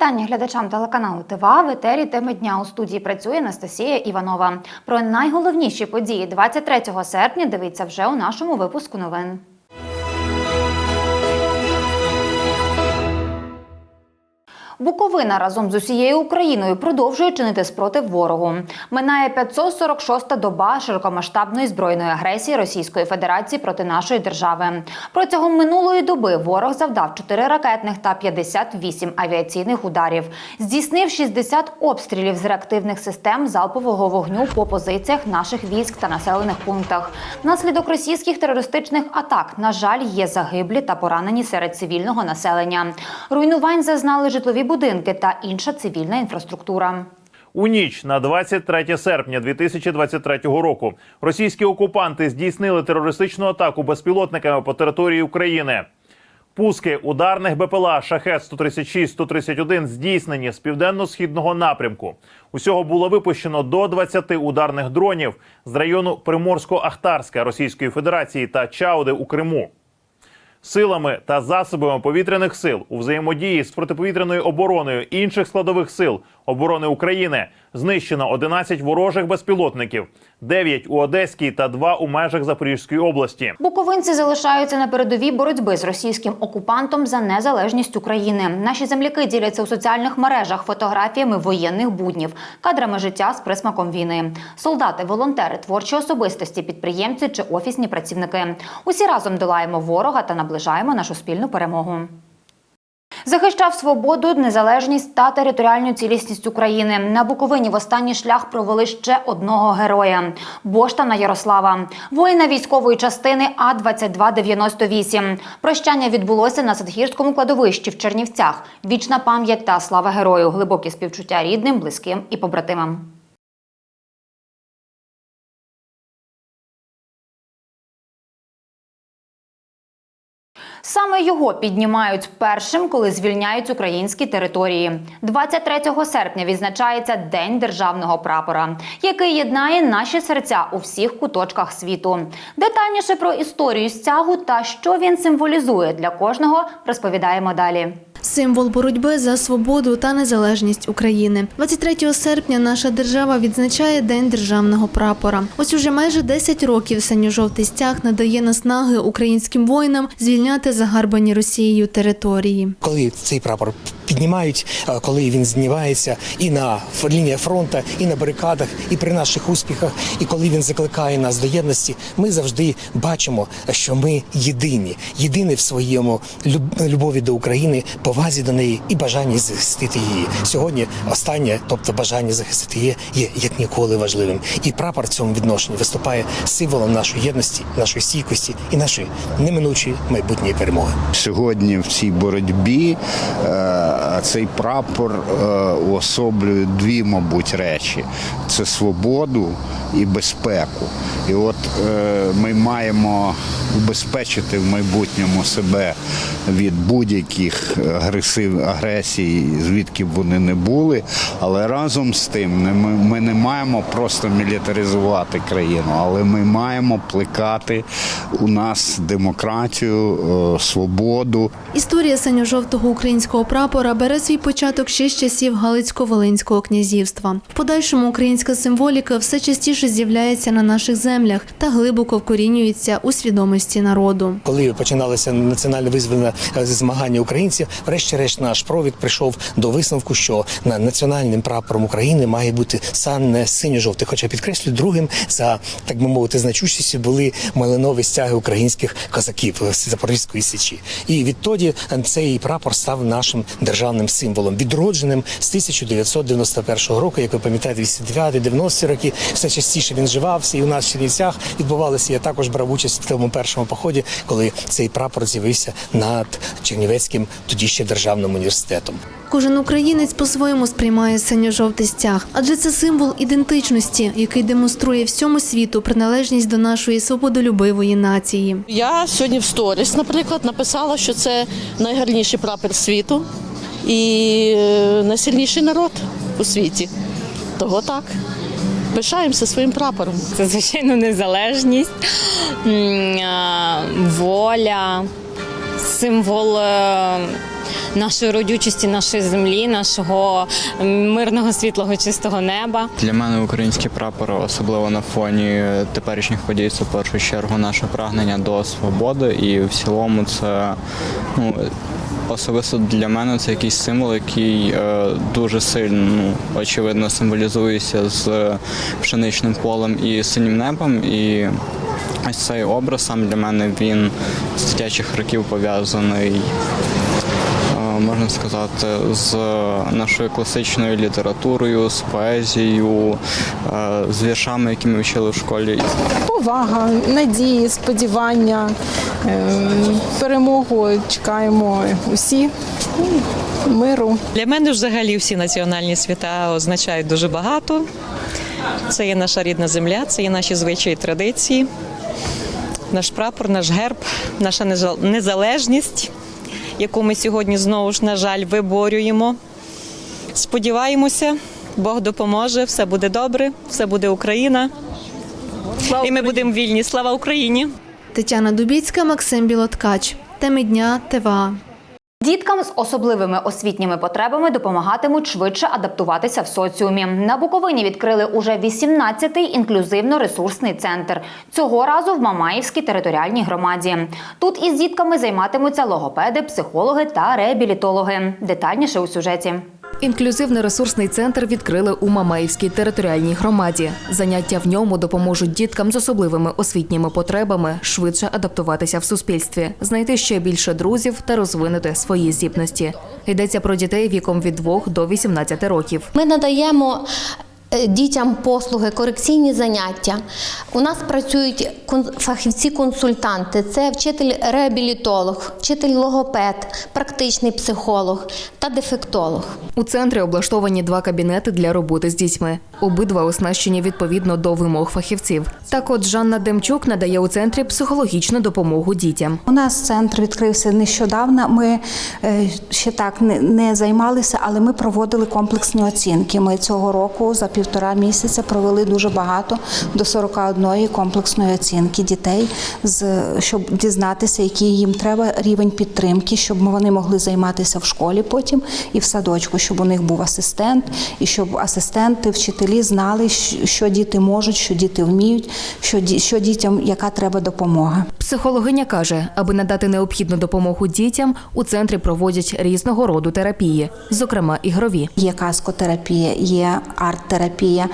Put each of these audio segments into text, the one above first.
Вітання глядачам телеканалу ТВА. В етері теми дня у студії працює Анастасія Іванова. Про найголовніші події 23 серпня дивіться вже у нашому випуску новин. Буковина разом з усією Україною продовжує чинити спротив ворогу. Минає 546-та доба широкомасштабної збройної агресії Російської Федерації проти нашої держави. Протягом минулої доби ворог завдав 4 ракетних та 58 авіаційних ударів, здійснив 60 обстрілів з реактивних систем залпового вогню по позиціях наших військ та населених пунктах. Внаслідок російських терористичних атак, на жаль, є загиблі та поранені серед цивільного населення. Руйнувань зазнали житлові будинки та інша цивільна інфраструктура. У ніч на 23 серпня 2023 року російські окупанти здійснили терористичну атаку безпілотниками по території України. Пуски ударних БПЛА Шахет 136 131 здійснені з південно-східного напрямку. Усього було випущено до 20 ударних дронів з району Приморсько-Ахтарська Російської Федерації та Чауди у Криму. Силами та засобами повітряних сил у взаємодії з протиповітряною обороною інших складових сил оборони України знищено 11 ворожих безпілотників, 9 у Одеській та 2 у межах Запорізької області. Буковинці залишаються на передовій боротьби з російським окупантом за незалежність України. Наші земляки діляться у соціальних мережах фотографіями воєнних буднів, кадрами життя з присмаком війни. Солдати, волонтери, творчі особистості, підприємці чи офісні працівники. Усі разом долаємо ворога та наближаємо нашу спільну перемогу. Захищав свободу, незалежність та територіальну цілісність України. На Буковині в останній шлях провели ще одного героя Боштана Ярослава, воїна військової частини А 2298 Прощання відбулося на Садгірському кладовищі в Чернівцях. Вічна пам'ять та слава герою, глибокі співчуття рідним, близьким і побратимам. Саме його піднімають першим, коли звільняють українські території. 23 серпня відзначається День державного прапора, який єднає наші серця у всіх куточках світу. Детальніше про історію стягу та що він символізує для кожного, розповідаємо далі. Символ боротьби за свободу та незалежність України. 23 серпня наша держава відзначає День державного прапора. Ось уже майже 10 років синьо-жовтий стяг надає наснаги українським воїнам звільняти загарбані Росією території. коли цей прапор піднімають, е, коли він знімається і на лініях фронту, і на барикадах, і при наших успіхах, і коли він закликає нас до єдності, ми завжди бачимо, що ми єдині, єдині в своєму люб- любові до України, повазі до неї і бажанні захистити її. Сьогодні останнє, тобто бажання захистити її, є як ніколи важливим. І прапор в цьому відношенні виступає символом нашої єдності, нашої стійкості і нашої неминучої майбутньої перемоги. Сьогодні в цій боротьбі е, цей прапор е, уособлює дві, мабуть, речі: це свободу і безпеку. І от е, ми маємо убезпечити в майбутньому себе від будь-яких агресив, агресій, звідки б вони не були. Але разом з тим ми, не маємо просто мілітаризувати країну, але ми маємо плекати у нас демократію, е, свободу. Історія синьо-жовтого українського прапора бере свій початок ще з часів Галицько-Волинського князівства. В подальшому українська символіка все частіше з'являється на наших землях та глибоко вкорінюється у свідомості народу. коли починалося національно визвольне е, змагання українців, врешті-решт наш провід прийшов до висновку, що на національним прапором України має бути саме синьо-жовтий. Хоча підкреслю, другим за так би мовити значущістю були малинові стяги українських козаків Запорізької січі. І відтоді е, цей прапор став нашим державним символом, відродженим з 1991 року. Як ви пам'ятаєте, 89-90 роки все частіше він живався, і у нас в Чернівцях відбувалося. Я також брав участь в тому першому поході, коли цей прапор з'явився над Чернівецьким тоді ще державним університетом. Кожен українець по-своєму сприймає синьо-жовтий стяг, адже це символ ідентичності, який демонструє всьому світу приналежність до нашої свободолюбивої нації. Я сьогодні в сторіс, наприклад, написала, що це найгарніший прапор світу і е, найсильніший народ у світі. Того так. Пишаємося своїм прапором. Це звичайно незалежність, воля, символ е, нашої родючості, нашої землі, нашого мирного, світлого, чистого неба. Для мене український прапор, особливо на фоні теперішніх подій, це в першу чергу наше прагнення до свободи, і в цілому це ну. Особисто для мене це якийсь символ, який е, дуже сильно ну, очевидно символізується з пшеничним полем і синім небом. І ось цей образ сам для мене він з дитячих років пов'язаний е, можна сказати, з нашою класичною літературою, з поезією, е, з віршами, які ми вчили в школі. повага, надії, сподівання, ем, перемогу чекаємо усі, миру. Для мене взагалі всі національні свята означають дуже багато. Це є наша рідна земля, це є наші звичаї традиції, наш прапор, наш герб, наша незал- незалежність, яку ми сьогодні знову ж, на жаль, виборюємо. Сподіваємося, Бог допоможе, все буде добре, все буде Україна. І ми будемо вільні. Слава Україні! Тетяна Дубіцька, Максим Білоткач. Теми дня ТВА. Діткам з особливими освітніми потребами допомагатимуть швидше адаптуватися в соціумі. На Буковині відкрили уже 18-й інклюзивно-ресурсний центр. Цього разу в Мамаївській територіальній громаді. Тут із дітками займатимуться логопеди, психологи та реабілітологи. Детальніше у сюжеті. Інклюзивно-ресурсний центр відкрили у Мамаївській територіальній громаді. Заняття в ньому допоможуть діткам з особливими освітніми потребами швидше адаптуватися в суспільстві, знайти ще більше друзів та розвинути свої здібності. Йдеться про дітей віком від 2 до 18 років. Ми надаємо дітям послуги, корекційні заняття. У нас працюють кон- фахівці-консультанти, це вчитель-реабілітолог, вчитель-логопед, практичний психолог та дефектолог. У центрі облаштовані два кабінети для роботи з дітьми. Обидва оснащені відповідно до вимог фахівців. Так от Жанна Демчук надає у центрі психологічну допомогу дітям. У нас центр відкрився нещодавно. Ми е, ще так не, займалися, але ми проводили комплексні оцінки. Ми цього року за півтора місяця провели дуже багато до 41 комплексної оцінки дітей, щоб дізнатися, який їм треба рівень підтримки, щоб вони могли займатися в школі потім і в садочку, щоб у них був асистент, і щоб асистенти, вчителі знали, що що діти можуть, що діти вміють, що що дітям яка треба допомога. Психологиня каже, аби надати необхідну допомогу дітям, у центрі проводять різного роду терапії, зокрема ігрові. Є каскотерапія, є арт-терапія,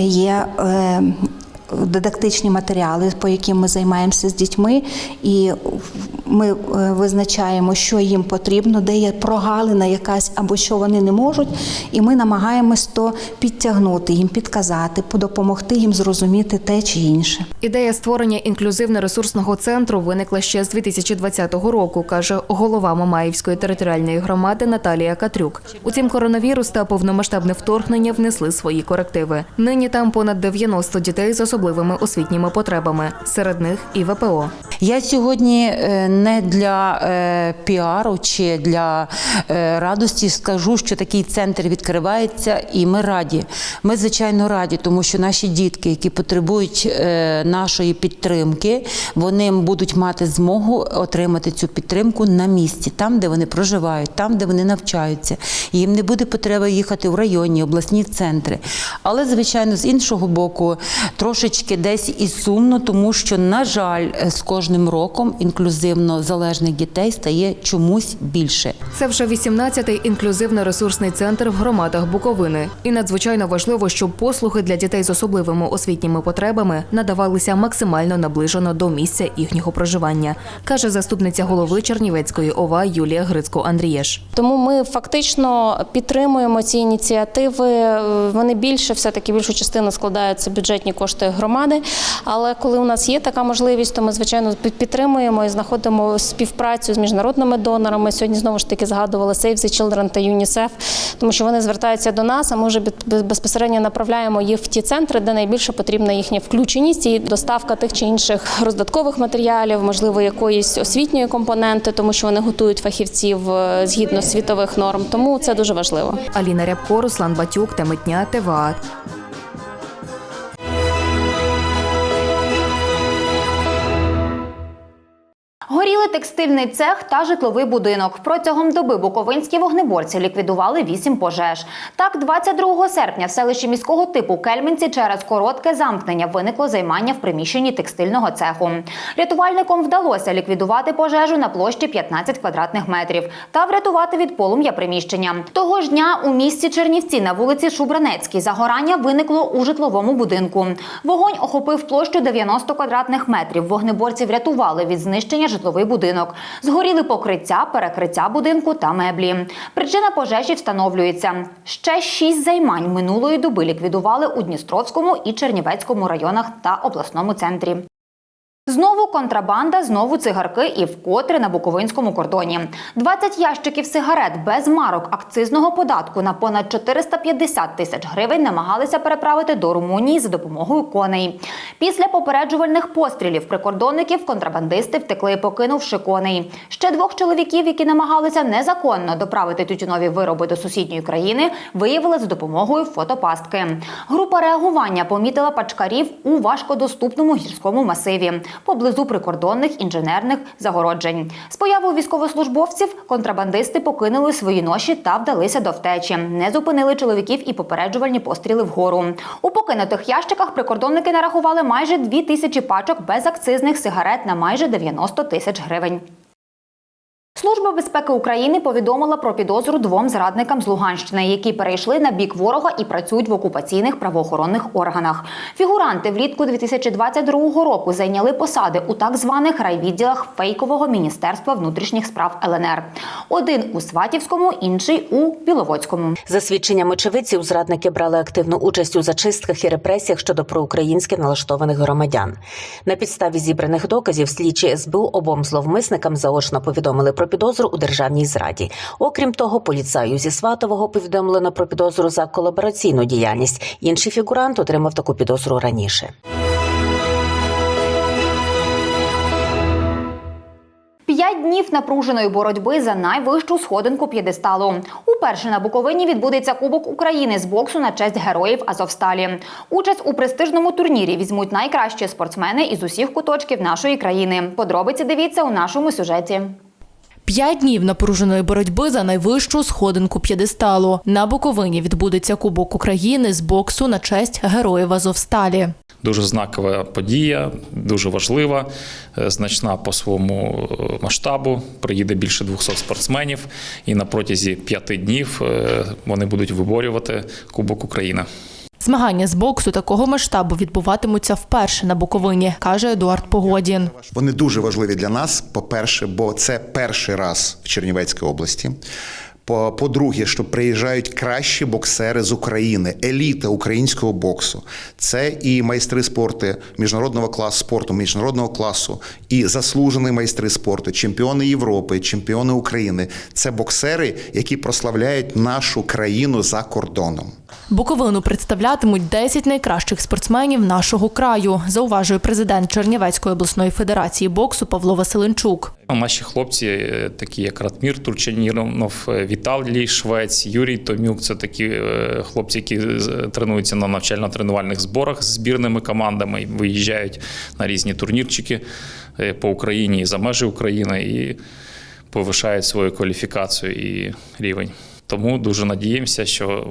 є е, дидактичні матеріали, по яким ми займаємося з дітьми, і ми е, визначаємо, що їм потрібно, де є прогалина якась або що вони не можуть, і ми намагаємось то підтягнути їм, підказати, допомогти їм зрозуміти те чи інше. Ідея створення інклюзивно-ресурсного центру виникла ще з 2020 року, каже голова Мамаївської територіальної громади Наталія Катрюк. Утім, коронавірус та повномасштабне вторгнення внесли свої корективи. Нині там понад 90 дітей з особливими освітніми потребами, серед них і ВПО. Я сьогодні е, не для е, піару чи для е, радості скажу, що такий центр відкривається, і ми раді. Ми звичайно раді, тому що наші дітки, які потребують нашої підтримки, вони будуть мати змогу отримати цю підтримку на місці, там, де вони проживають, там, де вони навчаються. Їм не буде потреби їхати в районні, обласні центри. Але, звичайно, з іншого боку, трошечки десь і сумно, тому що, на жаль, з кожним роком інклюзивно залежних дітей стає чомусь більше. Це вже 18-й інклюзивно-ресурсний центр в громадах Буковини. І надзвичайно важливо, щоб послуги для дітей з особливими освітніми потребами надавалися максимально наближено до місця їхнього проживання, каже заступниця голови Чернівецької ОВА Юлія Грицько-Андрієш. Тому ми фактично підтримуємо ці ініціативи. Вони більше, все-таки більшу частину складаються бюджетні кошти громади. Але коли у нас є така можливість, то ми звичайно підтримуємо і знаходимо співпрацю з міжнародними донорами. Сьогодні знову ж таки згадували Save the Children та ЮНІСЕФ, тому що вони звертаються до нас, а ми вже безпосередньо направляємо їх в ті центри, де найбільше потрібна їхня включеність і доставка тих чи інших роздаткових матеріалів, можливо, якоїсь освітньої компоненти, тому що вони готують фахівців е, згідно світових норм. Тому це дуже важливо. Аліна Рябко, Руслан Батюк, Темитня, ТВА. Вскоре Горіли текстильний цех та житловий будинок. Протягом доби буковинські вогнеборці ліквідували вісім пожеж. Так, 22 серпня в селищі міського типу Кельменці через коротке замкнення виникло займання в приміщенні текстильного цеху. Рятувальникам вдалося ліквідувати пожежу на площі 15 квадратних метрів та врятувати від полум'я приміщення. Того ж дня у місті Чернівці на вулиці Шубранецькій загорання виникло у житловому будинку. Вогонь охопив площу 90 квадратних метрів. Вогнеборці врятували від знищення будинок. Згоріли покриття, перекриття будинку та меблі. Причина пожежі встановлюється. Ще шість займань минулої доби ліквідували у Дністровському і Чернівецькому районах та обласному центрі. Знову контрабанда, знову цигарки і вкотре на Буковинському кордоні. 20 ящиків сигарет без марок акцизного податку на понад 450 тисяч гривень намагалися переправити до Румунії за допомогою коней. Після попереджувальних пострілів прикордонників контрабандисти втекли, покинувши коней. Ще двох чоловіків, які намагалися незаконно доправити тютюнові вироби до сусідньої країни, виявили за допомогою фотопастки. Група реагування помітила пачкарів у важкодоступному гірському масиві поблизу прикордонних інженерних загороджень. З появою військовослужбовців контрабандисти покинули свої ноші та вдалися до втечі. Не зупинили чоловіків і попереджувальні постріли вгору. У покинутих ящиках прикордонники нарахували майже дві тисячі пачок безакцизних сигарет на майже 90 тисяч гривень. Служба безпеки України повідомила про підозру двом зрадникам з Луганщини, які перейшли на бік ворога і працюють в окупаційних правоохоронних органах. Фігуранти влітку 2022 року зайняли посади у так званих райвідділах фейкового міністерства внутрішніх справ ЛНР. Один у Сватівському, інший у Біловодському. За свідченням очевидців, зрадники брали активну участь у зачистках і репресіях щодо проукраїнськи налаштованих громадян. На підставі зібраних доказів слідчі СБУ обом зловмисникам заочно повідомили про підозру у державній зраді. Окрім того, поліцаю зі Сватового повідомлено про підозру за колабораційну діяльність. Інший фігурант отримав таку підозру раніше. П'ять днів напруженої боротьби за найвищу сходинку п'єдесталу. Уперше на Буковині відбудеться Кубок України з боксу на честь героїв Азовсталі. Участь у престижному турнірі візьмуть найкращі спортсмени із усіх куточків нашої країни. Подробиці дивіться у нашому сюжеті. П'ять днів напруженої боротьби за найвищу сходинку п'єдесталу. На Буковині відбудеться Кубок України з боксу на честь героїв Азовсталі. Дуже знакова подія, дуже важлива, е, значна по своєму е, масштабу. Приїде більше 200 спортсменів, і на протязі п'яти днів е, вони будуть виборювати Кубок України. Змагання з боксу такого масштабу відбуватимуться вперше на Буковині, каже Едуард Погодін. Вони дуже важливі для нас. По-перше, бо це перший раз в Чернівецькій області. По- По-друге, що приїжджають кращі боксери з України, еліта українського боксу. Це і майстри спорту міжнародного класу спорту, міжнародного класу, і заслужені майстри спорту, чемпіони Європи, чемпіони України. Це боксери, які прославляють нашу країну за кордоном. Буковину представлятимуть 10 найкращих спортсменів нашого краю, зауважує президент Чернівецької обласної федерації боксу Павло Василенчук. Наші хлопці, е, такі як Ратмір Турчаніров, е, Віталій Швець, Юрій Томюк, це такі е, хлопці, які тренуються на навчально-тренувальних зборах з збірними командами, виїжджають на різні турнірчики по Україні і за межі України і повишають свою кваліфікацію і рівень. Тому дуже надіємося, що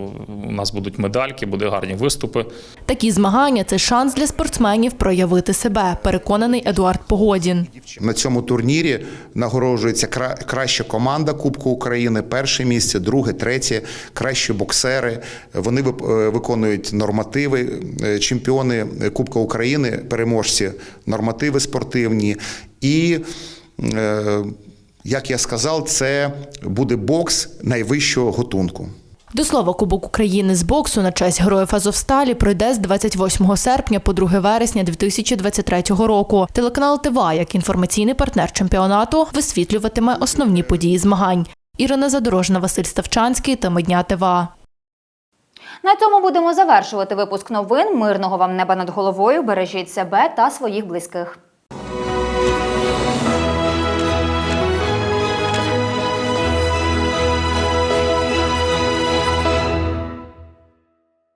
у нас будуть медальки, будуть гарні виступи. Такі змагання це шанс для спортсменів проявити себе, переконаний Едуард Погодін. На цьому турнірі нагороджується краща команда Кубку України, перше місце, друге, третє, кращі боксери. Вони вип- е, виконують нормативи, е, чемпіони Кубка України, переможці, нормативи спортивні. І, е, як я сказав, це буде бокс найвищого готунку. До слова, Кубок України з боксу на честь героїв Азовсталі пройде з 28 серпня по 2 вересня 2023 року. Телеканал ТВА, як інформаційний партнер чемпіонату, висвітлюватиме основні події змагань. Ірина Задорожна, Василь Ставчанський та Медня ТВА. На цьому будемо завершувати випуск новин. Мирного вам неба над головою. Бережіть себе та своїх близьких.